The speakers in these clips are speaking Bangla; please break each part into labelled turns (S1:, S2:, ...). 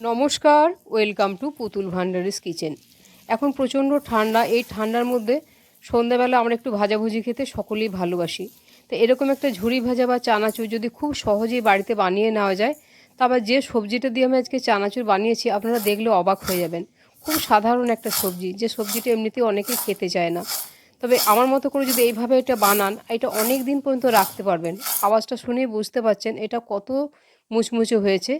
S1: নমস্কার, ওয়েলকাম টু পুতুল ভান্ডারিস কিচেন। এখন প্রচণ্ড ঠান্ডা, এই ঠান্ডার মধ্যে সন্ধ্যাবেলা আমরা একটু ভাজাভুজি খেতে সকলেই ভালোবাসি। তো এরকম একটা ঝুড়ি ভাজা বা চানাচুর যদি খুব সহজেই বাড়িতে বানিয়ে নেওয়া যায় তারপর যে সবজিটা দিয়ে আমি আজকে চানাচুর বানিয়েছি, আপনারা দেখলে অবাক হয়ে যাবেন। খুব সাধারণ একটা সবজি, যে সবজিটা এমনিতেই অনেকেই খেতে চায় না। তবে আমার মতো করে যদি এইভাবে এটা বানান, এটা অনেক দিন পর্যন্ত রাখতে পারবেন। আওয়াজটা শুনেই বুঝতে পারছেন এটা কত মুচমুচে হয়েছে।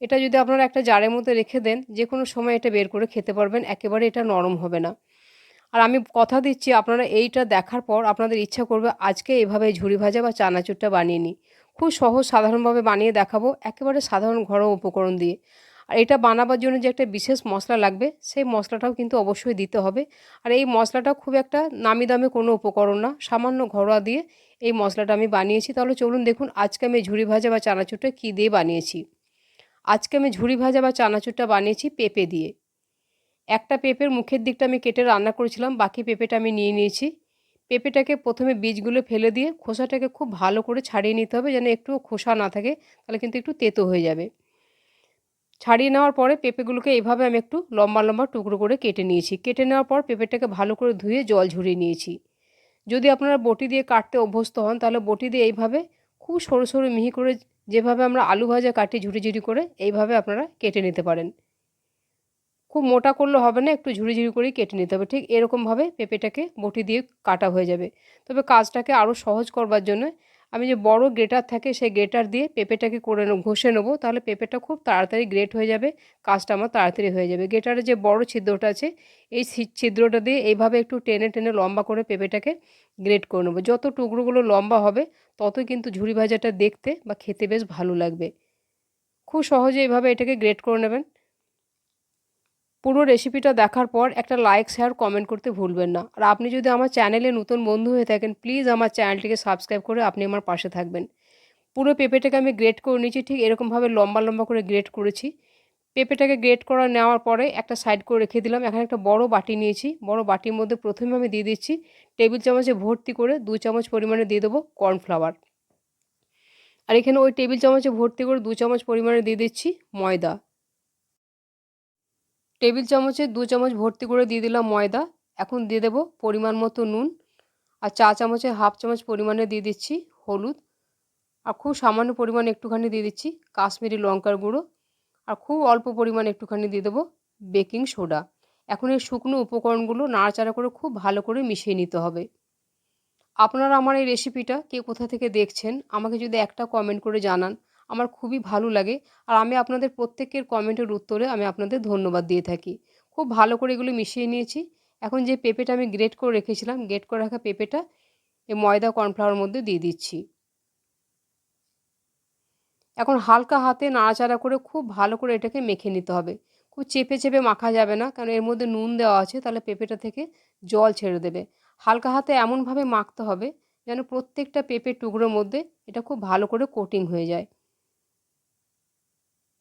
S1: এটা যদি আপনারা একটা জারের মধ্যে রেখে দেন যে কোনো সময় এটা বের করে খেতে পারবেন, একেবারে এটা নরম হবে না। আর আমি কথা দিচ্ছি, আপনারা এইটা দেখার পর আপনাদের ইচ্ছা করবে, আজকে এভাবে ঝুড়ি ভাজা বা চানাচুরটা বানিয়ে নিই। খুব সহজ, সাধারণভাবে বানিয়ে দেখাবো, একেবারে সাধারণ ঘরোয়া উপকরণ দিয়ে। আর এটা বানাবার জন্য যে একটা বিশেষ মশলা লাগবে, সেই মশলাটাও কিন্তু অবশ্যই দিতে হবে। আর এই মশলাটা খুব একটা নামি দামে কোনো উপকরণ না, সামান্য ঘরোয়া দিয়ে এই মশলাটা আমি বানিয়েছি। তাহলে চলুন দেখুন, আজকে আমি ঝুড়ি ভাজা বা চানাচুরটা কী দিয়ে বানিয়েছি। আজকে আমি ঝুড়ি ভাজা বা চানাচুরটা বানিয়েছি পেঁপে দিয়ে। একটা পেঁপের মুখের দিকটা আমি কেটে রান্না করেছিলাম, বাকি পেঁপেটা আমি নিয়ে নিয়েছি। পেঁপেটাকে প্রথমে বীজগুলো ফেলে দিয়ে খোসাটাকে খুব ভালো করে ছাড়িয়ে নিতে হবে যেন একটু খোসা না থাকে, তাহলে কিন্তু একটু তেতো হয়ে যাবে। ছাড়িয়ে নেওয়ার পরে পেঁপেগুলোকে এইভাবে আমি একটু লম্বা লম্বা টুকরো করে কেটে নিয়েছি। কেটে নেওয়ার পর পেঁপেটাকে ভালো করে ধুয়ে জল ঝরিয়ে নিয়েছি। যদি আপনারা বটি দিয়ে কাটতে অভ্যস্ত হন, তাহলে বটি দিয়ে এইভাবে খুব সরু সরু মিহি করে যেভাবে আমরা আলু ভাজা কাটি ঝুড়ি ঝুড়ি করে এইভাবে আপনারা কেটে নিতে পারেন। খুব মোটা করলে হবে না, একটু ঝুড়ি ঝুড়ি করেই কেটে নিতে হবে। ঠিক এরকমভাবে পেঁপেটাকে বটি দিয়ে কাটা হয়ে যাবে। তবে কাজটাকে আরও সহজ করবার জন্য আমি যে বড় গ্রেটার থাকে সেই গ্রেটার দিয়ে পেঁপেটাকে করে ঘষে নেব, তাহলে পেঁপেটা খুব তাড়াতাড়ি গ্রেট হয়ে যাবে, কাজটা আমার তাড়াতাড়ি হয়ে যাবে। গ্রেটারে যে বড় ছিদ্রটা আছে, এই ছিদ্রটা দিয়ে এইভাবে একটু টেনে টেনে লম্বা করে পেঁপেটাকে গ্রেট করে নেব। যত টুকরোগুলো লম্বা হবে, ততই কিন্তু ঝুড়ি ভাজাটা দেখতে বা খেতে বেশ ভালো লাগবে। খুব সহজে এইভাবে এটাকে গ্রেট করে নেবেন। পুরো রেসিপিটা দেখার পর একটা লাইক শেয়ার কমেন্ট করতে ভুলবেন না। আর আপনি যদি আমার চ্যানেলে নতুন বন্ধু হয়ে থাকেন প্লিজ আমার চ্যানেলটিকে সাবস্ক্রাইব করে আপনি আমার পাশে থাকবেন। পুরো পেঁপেটাকে আমি গ্রেট করে নিয়েছি, ঠিক এরকমভাবে লম্বা লম্বা করে গ্রেট করেছি। পেঁপেটাকে গ্রেট করা নেওয়ার পরে একটা সাইড করে রেখে দিলাম। এখানে একটা বড় বাটি নিয়েছি। বড় বাটির মধ্যে প্রথমে আমি দিয়ে দিচ্ছি টেবিল চামচে ভর্তি করে দু চামচ পরিমাণে দিয়ে দেবো কর্নফ্লাওয়ার আর এখানে ওই টেবিল চামচে ভর্তি করে দু চামচ পরিমাণে দিয়ে দিচ্ছি ময়দা। টেবিল চামচে দু চামচ ভর্তি করে দিয়ে দিলাম ময়দা। এখন দিয়ে দেবো পরিমাণ মতো নুন আর চা চামচে হাফ চামচ পরিমাণে দিয়ে দিচ্ছি হলুদ। আর খুব সামান্য পরিমাণে একটুখানি দিয়ে দিচ্ছি কাশ্মীরি লঙ্কার গুঁড়ো। আর খুব অল্প পরিমাণে একটুখানি দিয়ে দেবো বেকিং সোডা। এখন এই শুকনো উপকরণগুলো নাড়াচাড়া করে খুব ভালো করে মিশিয়ে নিতে হবে। আপনারা আমার এই রেসিপিটা কে কোথা থেকে দেখছেন আমাকে যদি একটা কমেন্ট করে জানান। আমার খুবই ভালো লাগে। আর আমি আপনাদের প্রত্যেকের কমেন্টের উত্তরে আমি আপনাদের ধন্যবাদ দিয়ে থাকি। খুব ভালো করে এগুলো মিশিয়ে নিয়েছি। এখন যে পেঁপেটা আমি গ্রেট করে রেখেছিলাম গ্রেট করে রাখা পেঁপেটা এই ময়দা কর্নফ্লাওয়ার মধ্যে দিয়ে দিচ্ছি। এখন হালকা হাতে নাড়াচাড়া করে খুব ভালো করে এটাকে মেখে নিতে হবে। খুব চেপে চেপে মাখা যাবে না, কারণ এর মধ্যে নুন দেওয়া আছে, তাহলে পেঁপেটা থেকে জল ছেড়ে দেবে। হালকা হাতে এমনভাবে মাখতে হবে যেন প্রত্যেকটা পেঁপের টুকরোর মধ্যে এটা খুব ভালো করে কোটিং হয়ে যায়।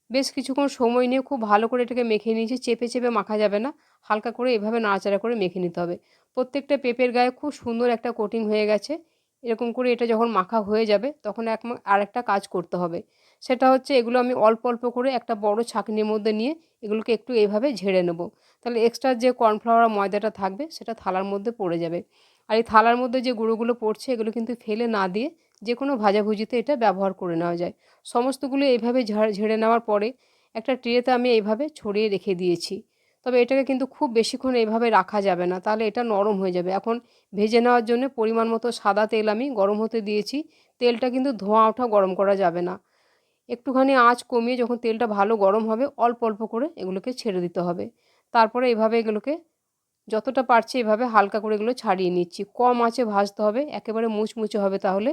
S1: বেশ কিছুক্ষণ সময় নিয়ে খুব ভালো করে এটাকে মেখে নিয়েছি, চেপে চেপে মাখা যাবে না। হালকা করে এভাবে নাড়াচাড়া করে মেখে নিতে হবে। প্রত্যেকটা পেঁপের গায়ে খুব সুন্দর একটা কোটিং হয়ে গেছে। এরকম করে এটা যখন মাখা হয়ে যাবে, তখন এক আরেকটা কাজ করতে হবে। সেটা হচ্ছে এগুলো আমি অল্প অল্প করে একটা বড় ছাঁকনির মধ্যে নিয়ে এগুলোকে একটু এইভাবে ঝেড়ে নেব। তাহলে এক্সট্রা যে কর্নফ্লাওয়ার ময়দাটা থাকবে, সেটা থালার মধ্যে পড়ে যাবে। আর এই থালার মধ্যে যে গুঁড়োগুলো পড়ছে, এগুলো কিন্তু ফেলে না দিয়ে যে কোনো ভাজাভুজিতে এটা ব্যবহার করে নেওয়া যায়। সমস্তগুলো এইভাবে ঝেড়ে নেওয়ার পরে একটা ট্রেতে আমি এইভাবে ছড়িয়ে রেখে দিয়েছি। তবে এটাকে কিন্তু খুব বেশিক্ষণ এইভাবে রাখা যাবে না, তাহলে এটা নরম হয়ে যাবে। এখন ভেজে নেওয়ার জন্য পরিমাণ মতো সাদা তেল আমি গরম হতে দিয়েছি, তেলটা কিন্তু ধোঁয়া ওঠা গরম করা যাবে না। একটুখানি আঁচ কমিয়ে যখন তেলটা ভালো গরম হবে, অল্প অল্প করে এগুলোকে ছেড়ে দিতে হবে। তারপরে এভাবে এগুলোকে যতটা পারছি এভাবে হালকা করে এগুলো ছাড়িয়ে নিচ্ছি। কম আঁচে ভাজতে হবে, একেবারে মুচমুচে হবে তাহলে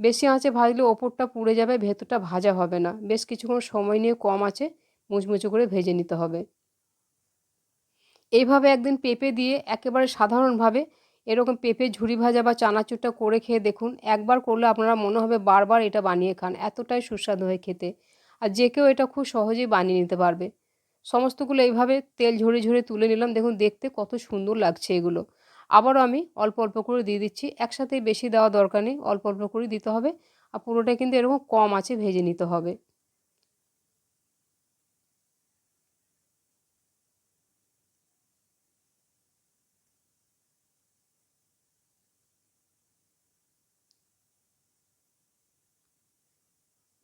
S1: বেশি আঁচে ভাজলে ওপরটা পুড়ে যাবে, ভেতরটা ভাজা হবে না। বেশ কিছুক্ষণ সময় নিয়ে কম আঁচে মুচমুচে করে ভেজে নিতে হবে। এইভাবে একদিন পেঁপে দিয়ে একেবারে সাধারণভাবে এরকম পেঁপে ঝুড়ি ভাজা বা চানাচুরটা করে খেয়ে দেখুন, একবার করলে আপনারা মনে হবে বারবার এটা বানিয়ে খান। এতটাই সুস্বাদু হয় খেতে। আর যে কেউ এটা খুব সহজেই বানিয়ে নিতে পারবে। সমস্তগুলো এইভাবে তেল ঝরে ঝরে তুলে নিলাম। দেখুন, দেখতে কত সুন্দর লাগছে এগুলো। আবারও আমি অল্প অল্প করে দিয়ে দিচ্ছি। একসাথেই বেশি দেওয়া দরকার নেই, অল্প অল্প করেই দিতে হবে। আর পুরোটাই কিন্তু এরকম কম আছে, ভেজে নিতে হবে।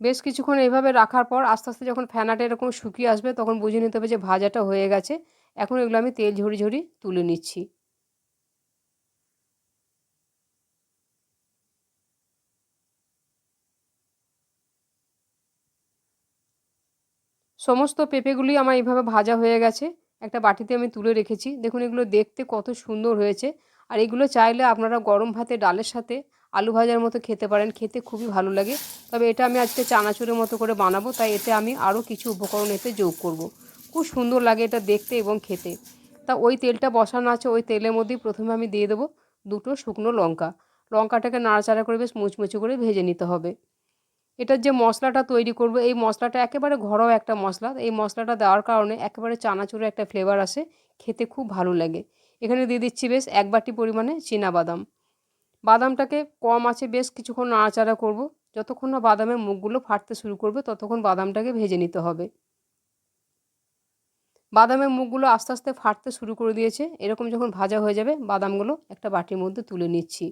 S1: বেশ কিছুক্ষণ এইভাবে রাখার পর আস্তে আস্তে যখন ফ্যানাটা এরকম শুকিয়ে আসবে, তখন বুঝে নিতে হবে যে ভাজাটা হয়ে গেছে। এখন এগুলো আমি তেল ঝরি ঝরি তুলে নিচ্ছি। সমস্ত পেঁপেগুলি আমার এইভাবে ভাজা হয়ে গেছে। একটা বাটিতে আমি তুলে রেখেছি। দেখুন, এগুলো দেখতে কত সুন্দর হয়েছে। আর এগুলো চাইলে আপনারা গরম ভাতে, ডালের সাথে আলু ভাজার মতো খেতে পারেন। খেতে খুবই ভালো লাগে। তবে এটা আমি আজকে চানাচুরের মতো করে বানাবো। তাই এতে আমি আরও কিছু উপকরণ এতে যোগ করব। খুব সুন্দর লাগে এটা দেখতে এবং খেতে। তা ওই তেলটা বসানো আছে, ওই তেলের মধ্যেই প্রথমে আমি দিয়ে দেবো দুটো শুকনো লঙ্কা। লঙ্কাটাকে নাড়াচাড়া করে বেশ মুচমুচে করে ভেজে নিতে হবে। এটার যে মশলাটা তৈরি করব, এই মশলাটা একেবারে ঘরোয়া একটা মশলা, এই মশলাটা দেওয়ার কারণে একেবারে চানাচুরে একটা ফ্লেভার আসে, খেতে খুব ভালো লাগে। এখানে দিয়ে দিচ্ছি বেশ এক বাটি পরিমাণে বাদাম বাদামটাকে কম আছে বেশ কিছুক্ষণ নাড়াচাড়া করব, যতক্ষণ না বাদামের মুখগুলো ফাটতে শুরু করবে, ততক্ষণ বাদামটাকে ভেজে নিতে হবে। বাদামের মুখগুলো আস্তে আস্তে ফাটতে শুরু করে দিয়েছে, এরকম যখন ভাজা হয়ে যাবে, বাদামগুলো একটা বাটির মধ্যে তুলে নিচ্ছি।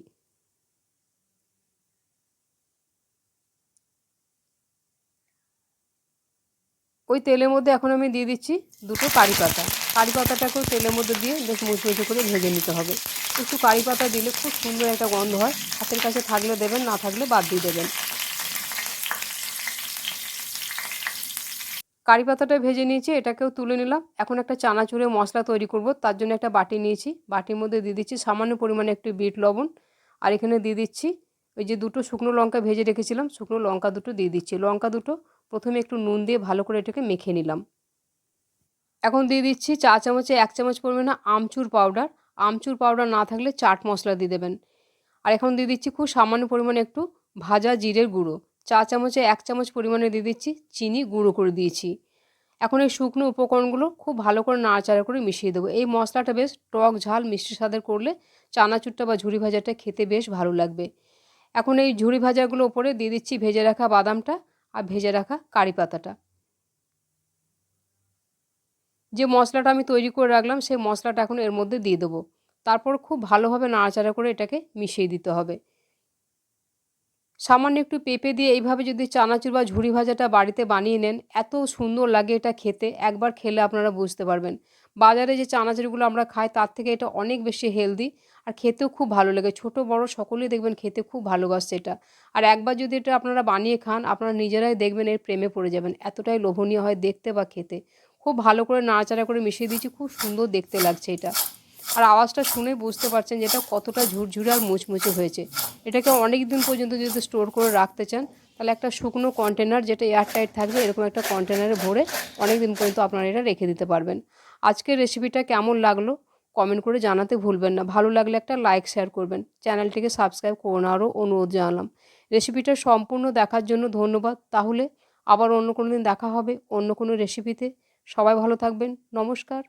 S1: ওই তেলের মধ্যে এখন আমি দিয়ে দিচ্ছি দুটো কারি পাতা। কারি পাতাটাকেও তেলের মধ্যে দিয়ে বেশ মুচমুচে করে ভেজে নিতে হবে। একটু কারি পাতা দিলে খুব সুন্দর একটা গন্ধ হয়। হাতের কাছে থাকলে দেবেন, না থাকলে বাদ দিয়ে দেবেন। কারি পাতাটা ভেজে নিয়েছি, এটাকেও তুলে নিলাম। এখন একটা চানাচুরে মশলা তৈরি করব, তার জন্য একটা বাটি নিয়েছি। বাটির মধ্যে দিয়ে দিচ্ছি সামান্য পরিমাণে একটু বিট লবণ। আর এখানে দিয়ে দিচ্ছি ওই যে দুটো শুকনো লঙ্কা ভেজে রেখেছিলাম, শুকনো লঙ্কা দুটো দিয়ে দিচ্ছি। লঙ্কা দুটো প্রথমে একটু নুন দিয়ে ভালো করে এটাকে মেখে নিলাম। এখন দিয়ে দিচ্ছি চা চামচে এক চামচ পরিমাণে আমচুর পাউডার। আমচুর পাউডার না থাকলে চাট মশলা দিয়ে দেবেন। আর এখন দিয়ে দিচ্ছি খুব সামান্য পরিমাণে একটু ভাজা জিরের গুঁড়ো। চা চামচে এক চামচ পরিমাণে দিয়ে দিচ্ছি চিনি গুঁড়ো করে দিয়েছি। এখন এই শুকনো উপকরণগুলো খুব ভালো করে নাড়াচাড়া করে মিশিয়ে দেবো। এই মশলাটা বেশ টক ঝাল, মিষ্টি স্বাদের করলে চানাচুরটা বা ঝুড়ি ভাজাটা খেতে বেশ ভালো লাগবে। এখন এই ঝুড়ি ভাজাগুলো ওপরে দিয়ে দিচ্ছি ভেজে রাখা বাদামটা। আর ভেজে রাখা কারি পাতাটা। যে মশলাটা আমি তৈরি করে রাখলাম, সেই মশলাটা এখন এর মধ্যে দিয়ে দেবো। তারপর খুব ভালোভাবে নাড়াচাড়া করে এটাকে মিশিয়ে দিতে হবে। সামান্য একটু পেঁপে দিয়ে এইভাবে যদি চানাচুর বা ঝুড়ি ভাজাটা বাড়িতে বানিয়ে নেন, এত সুন্দর লাগে এটা খেতে, একবার খেলে আপনারা বুঝতে পারবেন। বাজারে যে চানাচুরগুলো আমরা খাই, তার থেকে এটা অনেক বেশি হেলদি আর খেতেও খুব ভালো লাগে। ছোট, বড় সকলেই দেখবেন খেতে খুব ভালোবাসছে এটা। আর একবার যদি এটা আপনারা বানিয়ে খান, আপনারা নিজেরাই দেখবেন এর প্রেমে পড়ে যাবেন। এতটাই লোভনীয় হয় দেখতে বা খেতে। খুব ভালো করে নাড়াচাড়া করে মিশিয়ে দিয়েছি, খুব সুন্দর দেখতে লাগছে এটা। আর আওয়াজটা শুনে বুঝতে পারছেন যে এটা কতটা ঝুরঝুরে আর মুচমুচে হয়েছে। এটাকে অনেক দিন পর্যন্ত যদি স্টোর করে রাখতে চান, তাহলে একটা শুকনো কন্টেনার যেটা এয়ারটাইট থাকবে, এরকম একটা কন্টেনারে ভরে অনেক দিন পর্যন্ত আপনারা এটা রেখে দিতে পারবেন। আজকের রেসিপিটা কেমন লাগল? কমেন্ট করে জানাতে ভুলবেন না। ভালো লাগলে একটা লাইক শেয়ার করবেন। চ্যানেলটিকে সাবস্ক্রাইব করুন। আরও অনুরোধ জানালাম। রেসিপিটা সম্পূর্ণ দেখার জন্য ধন্যবাদ। তাহলে আবার অন্য কোনো দিন দেখা হবে অন্য কোনো রেসিপিতে সবাই ভালো থাকবেন। নমস্কার।